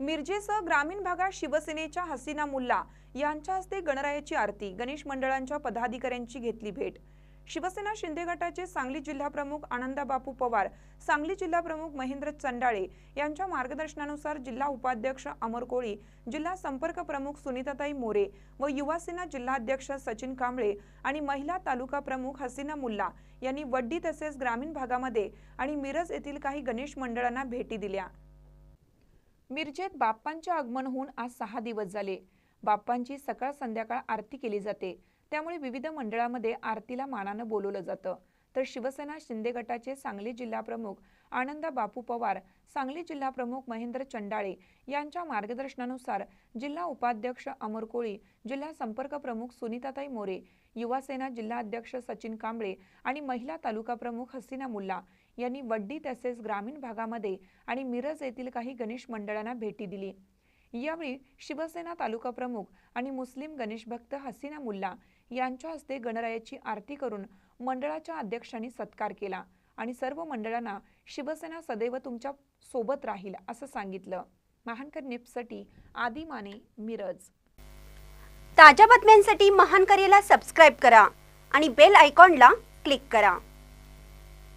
मिरजेसह ग्रामीण भागात शिवसेनेच्या हसीना मुल्ला यांच्या हस्ते गणरायाची आरती गणेश मंडळांच्या पदाधिकाऱ्यांची घेतली भेट. शिवसेना शिंदे गटाचे सांगली जिल्हाप्रमुख आनंदाबापू पवार सांगली जिल्हाप्रमुख महेंद्र चंडाळे यांच्या मार्गदर्शनानुसार जिल्हा उपाध्यक्ष अमर कोळी जिल्हा संपर्क प्रमुख सुनीताताई मोरे व युवासेना जिल्हाध्यक्ष सचिन कांबळे आणि महिला तालुका प्रमुख हसीना मुल्ला यांनी वड्डी तसेच ग्रामीण भागामध्ये आणि मिरज येथील काही गणेश मंडळांना भेटी दिल्या. मिरजेत बाप्पांचे आगमन होऊन आज सहा दिवस झाले. बाप्पांची सकाळ संध्याकाळ आरती केली जाते. त्यामुळे विविध मंडळामध्ये आरतीला मानानं बोलवलं जातं. तर शिवसेना शिंदे गटाचे सांगली जिल्हा प्रमुख बापू पवार सांगली जिल्हा प्रमुख महेंद्र चंडाळे यांच्या मार्गदर्शनानुसार जिल्हा उपाध्यक्ष अमर कोळी जिल्हा संपर्क प्रमुख सुनीताताई मोरे युवासेना जिल्हाध्यक्ष सचिन कांबळे आणि महिला तालुका प्रमुख हसीना मुल्ला यांनी वड्डी तसेच ग्रामीण भागामध्ये आणि मिरज येथील काही गणेश मंडळांना भेटी दिली. यावेळी शिवसेना तालुका प्रमुख आणि मुस्लिम गणेश भक्त हसीना मुल्ला यांच्या हस्ते गणरायाची आरती करून मंडळाच्या अध्यक्षांनी सत्कार केला आणि सर्व मंडळांना शिवसेना सदैव तुमच्यासोबत राहील असं सांगितलं. महानकर निपसाठी आदी माने मिरज. ताज्या बातम्यांसाठी महानकरेला सबस्क्राईब करा आणि बेल आयकॉनला क्लिक करा.